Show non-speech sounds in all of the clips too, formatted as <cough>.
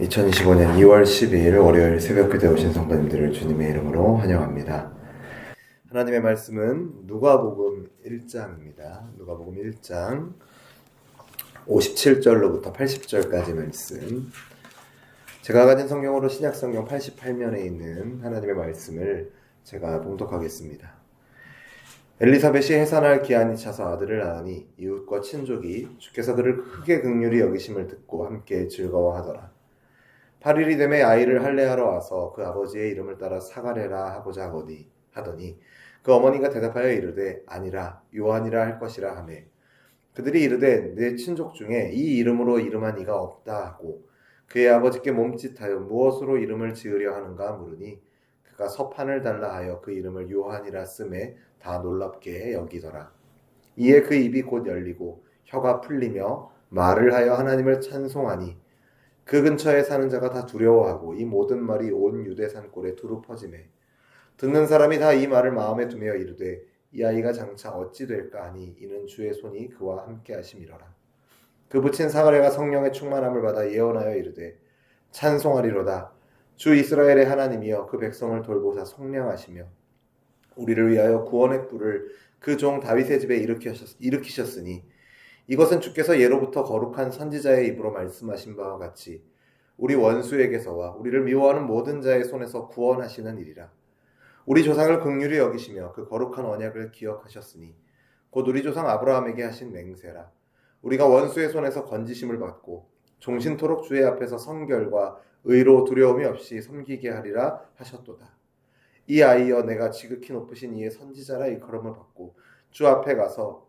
2025년 2월 12일 월요일 새벽교대 오신 성도님들을 주님의 이름으로 환영합니다. 하나님의 말씀은 누가복음 1장입니다. 누가복음 1장 57절로부터 80절까지 말씀. 제가 가진 성경으로 신약 성경 88면에 있는 하나님의 말씀을 제가 봉독하겠습니다. 엘리사벳이 해산할 기한이 차서 아들을 낳으니 이웃과 친족이 주께서 그를 크게 극률히 여기심을 듣고 함께 즐거워하더라. 8일이 되매 아이를 할례하러 와서 그 아버지의 이름을 따라 사가랴라 하고자 하거니 하더니 그 어머니가 대답하여 이르되 아니라 요한이라 할 것이라 하매. 그들이 이르되 내 친족 중에 이 이름으로 이름한 이가 없다 하고 그의 아버지께 몸짓하여 무엇으로 이름을 지으려 하는가 물으니 그가 서판을 달라 하여 그 이름을 요한이라 쓰매 다 놀랍게 여기더라. 이에 그 입이 곧 열리고 혀가 풀리며 말을 하여 하나님을 찬송하니 그 근처에 사는 자가 다 두려워하고 이 모든 말이 온 유대 산골에 두루 퍼지매. 듣는 사람이 다 이 말을 마음에 두며 이르되 이 아이가 장차 어찌 될까 하니 이는 주의 손이 그와 함께 하심이로라. 그 붙인 사가랴가 성령의 충만함을 받아 예언하여 이르되 찬송하리로다. 주 이스라엘의 하나님이여 그 백성을 돌보사 성량하시며 우리를 위하여 구원의 뿔을 그 종 다윗의 집에 일으키셨, 일으키셨으니 이것은 주께서 예로부터 거룩한 선지자의 입으로 말씀하신 바와 같이 우리 원수에게서와 우리를 미워하는 모든 자의 손에서 구원하시는 일이라. 우리 조상을 극률히 여기시며 그 거룩한 언약을 기억하셨으니 곧 우리 조상 아브라함에게 하신 맹세라. 우리가 원수의 손에서 건지심을 받고 종신토록 주의 앞에서 성결과 의로 두려움이 없이 섬기게 하리라 하셨도다. 이 아이여 내가 지극히 높으신 이의 선지자라 일컬음을 받고 주 앞에 가서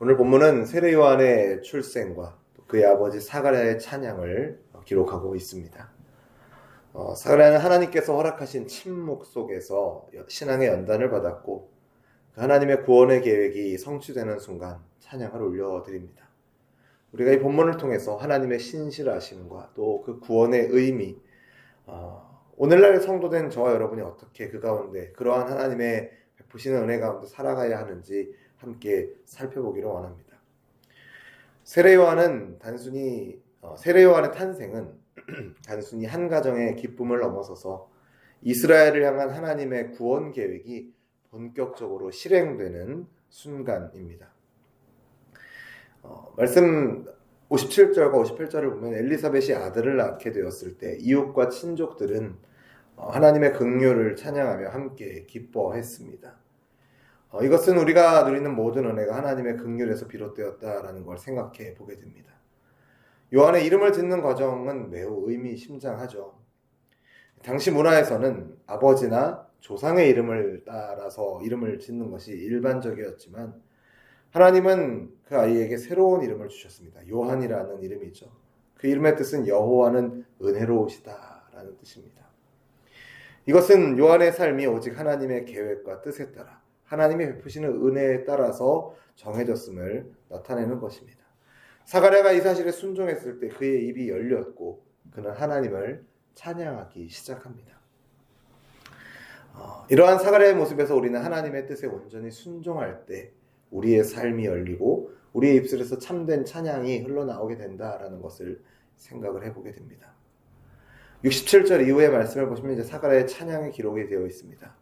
오늘 본문은 세례 요한의 출생과 그의 아버지 사가랴의 찬양을 기록하고 있습니다. 어, 사가랴는 하나님께서 허락하신 침묵 속에서 신앙의 연단을 받았고 그 하나님의 구원의 계획이 성취되는 순간 찬양을 올려드립니다. 우리가 이 본문을 통해서 하나님의 신실하심과 또 그 구원의 의미, 어, 오늘날 성도된 저와 여러분이 어떻게 그 가운데 그러한 하나님의 베푸시는 은혜 가운데 살아가야 하는지 함께 살펴보기를 원합니다. 세례 요한은 단순히 어, 세례 요한의 탄생은 <clears throat> 단순히 한 가정의 기쁨을 넘어서서 이스라엘을 향한 하나님의 구원 계획이 본격적으로 실행되는 순간입니다. 어, 말씀 57절과 58절을 보면 엘리사벳이 아들을 낳게 되었을 때 이웃과 친족들은 어, 하나님의 긍휼을 찬양하며 함께 기뻐했습니다. 어, 이것은 우리가 누리는 모든 은혜가 하나님의 긍휼에서 비롯되었다라는 걸 생각해 보게 됩니다. 요한의 이름을 짓는 과정은 매우 의미심장하죠. 당시 문화에서는 아버지나 조상의 이름을 따라서 이름을 짓는 것이 일반적이었지만 하나님은 그 아이에게 새로운 이름을 주셨습니다. 요한이라는 이름이죠. 그 이름의 뜻은 여호와는 은혜로우시다라는 뜻입니다. 이것은 요한의 삶이 오직 하나님의 계획과 뜻에 따라 하나님이 베푸시는 은혜에 따라서 정해졌음을 나타내는 것입니다. 사가랴가 이 사실에 순종했을 때 그의 입이 열렸고 그는 하나님을 찬양하기 시작합니다. 어, 이러한 사가랴의 모습에서 우리는 하나님의 뜻에 온전히 순종할 때 우리의 삶이 열리고 우리의 입술에서 참된 찬양이 흘러나오게 된다라는 것을 생각을 해보게 됩니다. 67절 이후의 말씀을 보시면 이제 사가랴의 찬양이 기록이 되어 있습니다.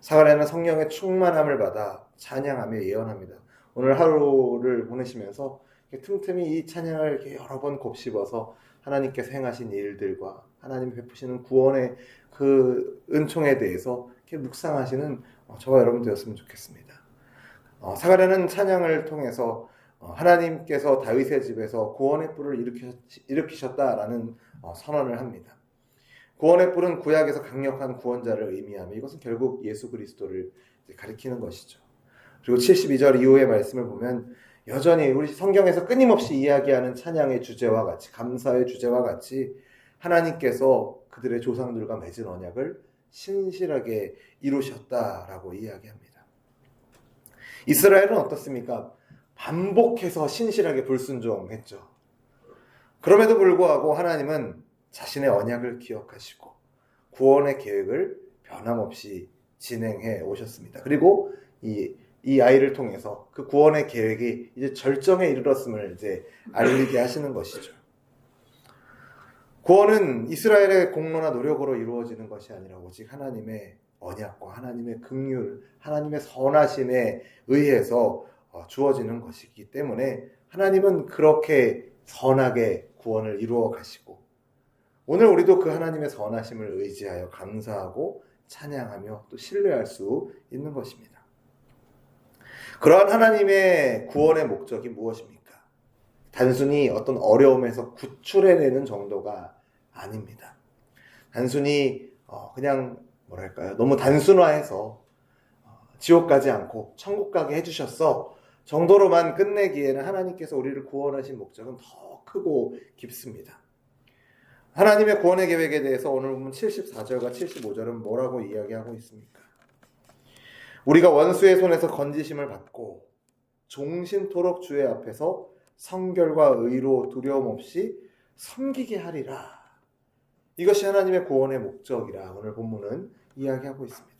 사가랴는 성령의 충만함을 받아 찬양하며 예언합니다. 오늘 하루를 보내시면서 틈틈이 이 찬양을 여러 번 곱씹어서 하나님께서 행하신 일들과 하나님 베푸시는 구원의 그 은총에 대해서 이렇게 묵상하시는 어, 저와 여러분 되었으면 좋겠습니다. 어, 사가랴는 찬양을 통해서 어, 하나님께서 다윗의 집에서 구원의 뿔을 일으키셨다라는 선언을 합니다. 구원의 뿔은 구약에서 강력한 구원자를 의미하며 이것은 결국 예수 그리스도를 가리키는 것이죠. 그리고 72절 이후의 말씀을 보면 여전히 우리 성경에서 끊임없이 이야기하는 찬양의 주제와 같이 감사의 주제와 같이 하나님께서 그들의 조상들과 맺은 언약을 신실하게 이루셨다라고 이야기합니다. 이스라엘은 어떻습니까? 반복해서 신실하게 불순종했죠. 그럼에도 불구하고 하나님은 자신의 언약을 기억하시고 구원의 계획을 변함없이 진행해 오셨습니다. 그리고 이, 이 아이를 통해서 그 구원의 계획이 이제 절정에 이르렀음을 이제 알리게 하시는 것이죠. 구원은 이스라엘의 공로나 노력으로 이루어지는 것이 아니라 오직 하나님의 언약과 하나님의 긍휼, 하나님의 선하심에 의해서 어, 주어지는 것이기 때문에 하나님은 그렇게 선하게 구원을 이루어 가시고 오늘 우리도 그 하나님의 선하심을 의지하여 감사하고 찬양하며 또 신뢰할 수 있는 것입니다. 그러한 하나님의 구원의 목적이 무엇입니까? 단순히 어떤 어려움에서 구출해내는 정도가 아닙니다. 단순히 어, 그냥 뭐랄까요? 너무 단순화해서 어, 지옥 가지 않고 천국 가게 해주셨어 정도로만 끝내기에는 하나님께서 우리를 구원하신 목적은 더 크고 깊습니다. 하나님의 구원의 계획에 대해서 오늘 보면 74절과 75절은 뭐라고 이야기하고 있습니까? 우리가 원수의 손에서 건지심을 받고 종신토록 주의 앞에서 성결과 의로 두려움 없이 섬기게 하리라. 이것이 하나님의 구원의 목적이라 오늘 본문은 이야기하고 있습니다.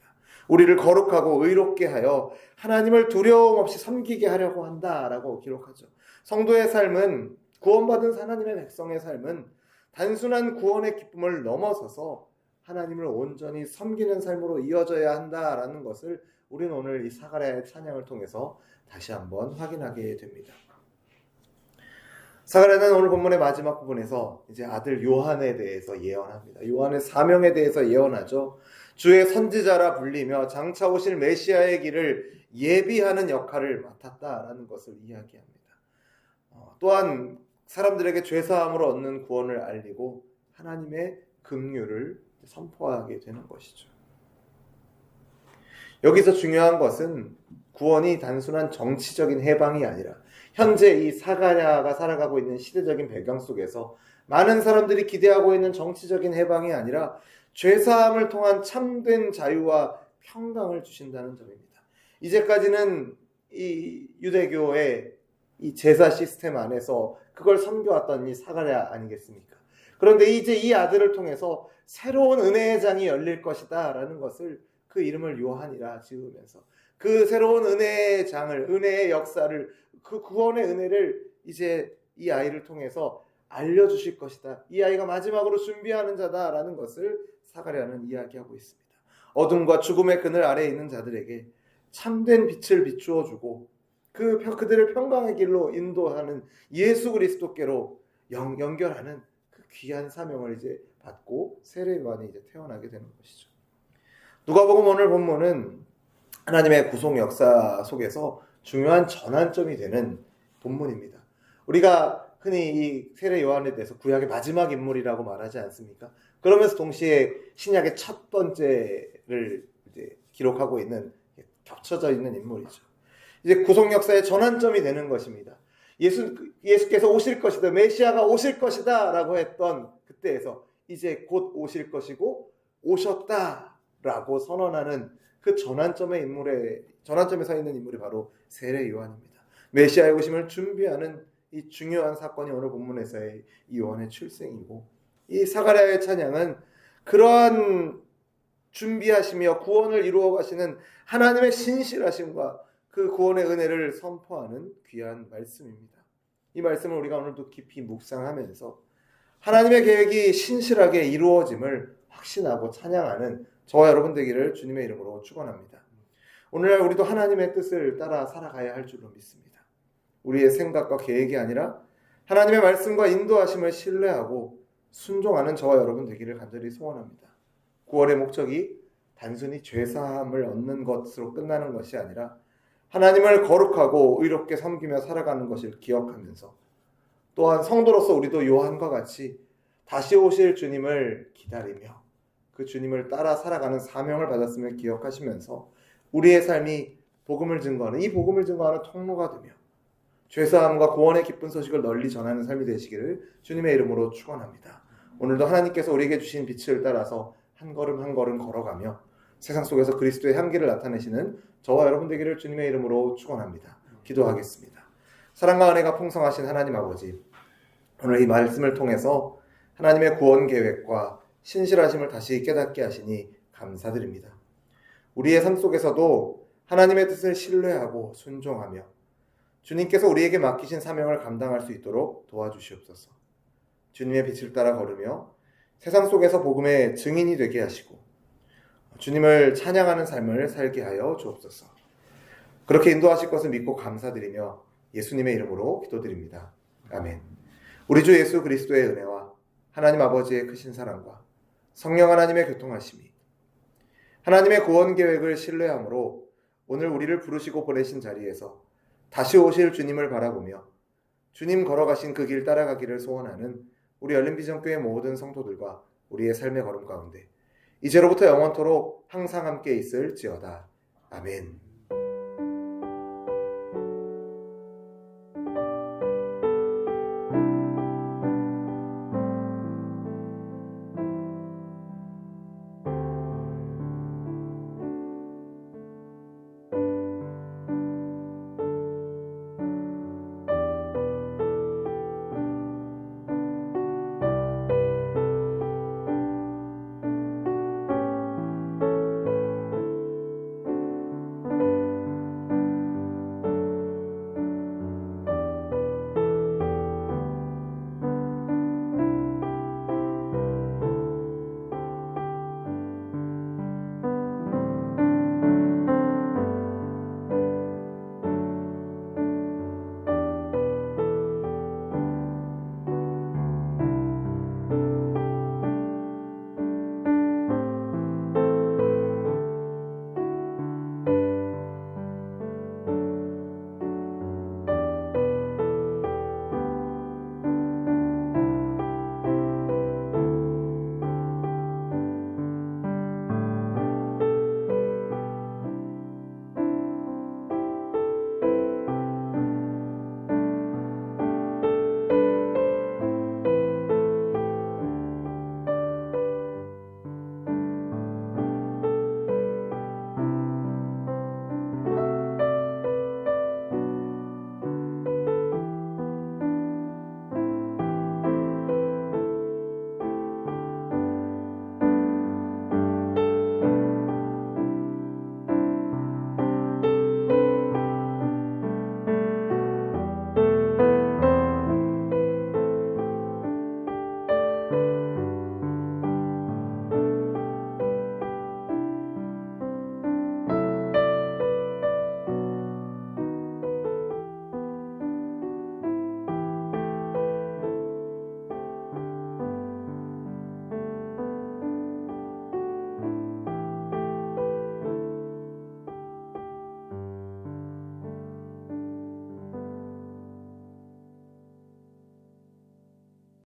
우리를 거룩하고 의롭게 하여 하나님을 두려움 없이 섬기게 하려고 한다라고 기록하죠. 성도의 삶은 구원받은 하나님의 백성의 삶은 단순한 구원의 기쁨을 넘어서서 하나님을 온전히 섬기는 삶으로 이어져야 한다라는 것을 우리는 오늘 이 사가랴의 찬양을 통해서 다시 한번 확인하게 됩니다. 사가랴는 오늘 본문의 마지막 부분에서 이제 아들 요한에 대해서 예언합니다. 요한의 사명에 대해서 예언하죠. 주의 선지자라 불리며 장차 오실 메시아의 길을 예비하는 역할을 맡았다라는 것을 이야기합니다. 어, 또한 사람들에게 죄 사함으로 얻는 구원을 알리고 하나님의 긍휼을 선포하게 되는 것이죠. 여기서 중요한 것은 구원이 단순한 정치적인 해방이 아니라 현재 이 사가랴가 살아가고 있는 시대적인 배경 속에서 많은 사람들이 기대하고 있는 정치적인 해방이 아니라 죄사함을 통한 참된 자유와 평강을 주신다는 점입니다. 이제까지는 이 유대교의 이 제사 시스템 안에서 그걸 섬겨왔던 이 사가랴 아니겠습니까? 그런데 이제 이 아들을 통해서 새로운 은혜의 장이 열릴 것이다라는 것을 그 이름을 요한이라 지으면서 그 새로운 은혜의 장을 은혜의 역사를 그 구원의 은혜를 이제 이 아이를 통해서 알려주실 것이다. 이 아이가 마지막으로 준비하는 자다라는 것을 사가랴는 이야기하고 있습니다. 어둠과 죽음의 그늘 아래에 있는 자들에게 참된 빛을 비추어 주고 그 그들을 평강의 길로 인도하는 예수 그리스도께로 연, 연결하는 그 귀한 사명을 이제 받고 세례요한이 이제 태어나게 되는 것이죠. 누가복음 오늘 본문은 하나님의 구속 역사 속에서 중요한 전환점이 되는 본문입니다. 우리가 흔히 이 세례 요한에 대해서 구약의 마지막 인물이라고 말하지 않습니까? 그러면서 동시에 신약의 첫 번째를 이제 기록하고 있는 겹쳐져 있는 인물이죠. 이제 구속 역사의 전환점이 되는 것입니다. 예수 예수께서 오실 것이다, 메시아가 오실 것이다 라고 했던 그때에서 이제 곧 오실 것이고 오셨다 라고 선언하는 그 전환점의 인물의 전환점에 서 있는 인물이 바로 세례 요한입니다. 메시아의 오심을 준비하는 이 중요한 사건이 오늘 본문에서의 이 요한의 출생이고 이 사가랴의 찬양은 그러한 준비하시며 구원을 이루어 가시는 하나님의 신실하심과 그 구원의 은혜를 선포하는 귀한 말씀입니다. 이 말씀을 우리가 오늘도 깊이 묵상하면서 하나님의 계획이 신실하게 이루어짐을 확신하고 찬양하는 저와 여러분 되기를 주님의 이름으로 축원합니다. 오늘날 우리도 하나님의 뜻을 따라 살아가야 할 줄로 믿습니다. 우리의 생각과 계획이 아니라 하나님의 말씀과 인도하심을 신뢰하고 순종하는 저와 여러분 되기를 간절히 소원합니다. 구원의 목적이 단순히 죄 사함을 얻는 것으로 끝나는 것이 아니라 하나님을 거룩하고 의롭게 섬기며 살아가는 것을 기억하면서 또한 성도로서 우리도 요한과 같이 다시 오실 주님을 기다리며 그 주님을 따라 살아가는 사명을 받았음을 기억하시면서 우리의 삶이 복음을 증거하는 이 복음을 증거하는 통로가 되며 죄사함과 구원의 기쁜 소식을 널리 전하는 삶이 되시기를 주님의 이름으로 축원합니다. 오늘도 하나님께서 우리에게 주신 빛을 따라서 한 걸음 한 걸음 걸어가며 세상 속에서 그리스도의 향기를 나타내시는 저와 여러분 되기를 주님의 이름으로 축원합니다. 기도하겠습니다. 사랑과 은혜가 풍성하신 하나님 아버지, 오늘 이 말씀을 통해서 하나님의 구원 계획과 신실하심을 다시 깨닫게 하시니 감사드립니다. 우리의 삶 속에서도 하나님의 뜻을 신뢰하고 순종하며 주님께서 우리에게 맡기신 사명을 감당할 수 있도록 도와주시옵소서. 주님의 빛을 따라 걸으며 세상 속에서 복음의 증인이 되게 하시고 주님을 찬양하는 삶을 살게 하여 주옵소서. 그렇게 인도하실 것을 믿고 감사드리며 예수님의 이름으로 기도드립니다. 아멘. 우리 주 예수 그리스도의 은혜와 하나님 아버지의 크신 사랑과 성령 하나님의 교통하심이 하나님의 구원 계획을 신뢰함으로 오늘 우리를 부르시고 보내신 자리에서 다시 오실 주님을 바라보며 주님 걸어가신 그 길 따라가기를 소원하는 우리 열린비전교회 모든 성도들과 우리의 삶의 걸음 가운데 이제로부터 영원토록 항상 함께 있을지어다. 아멘.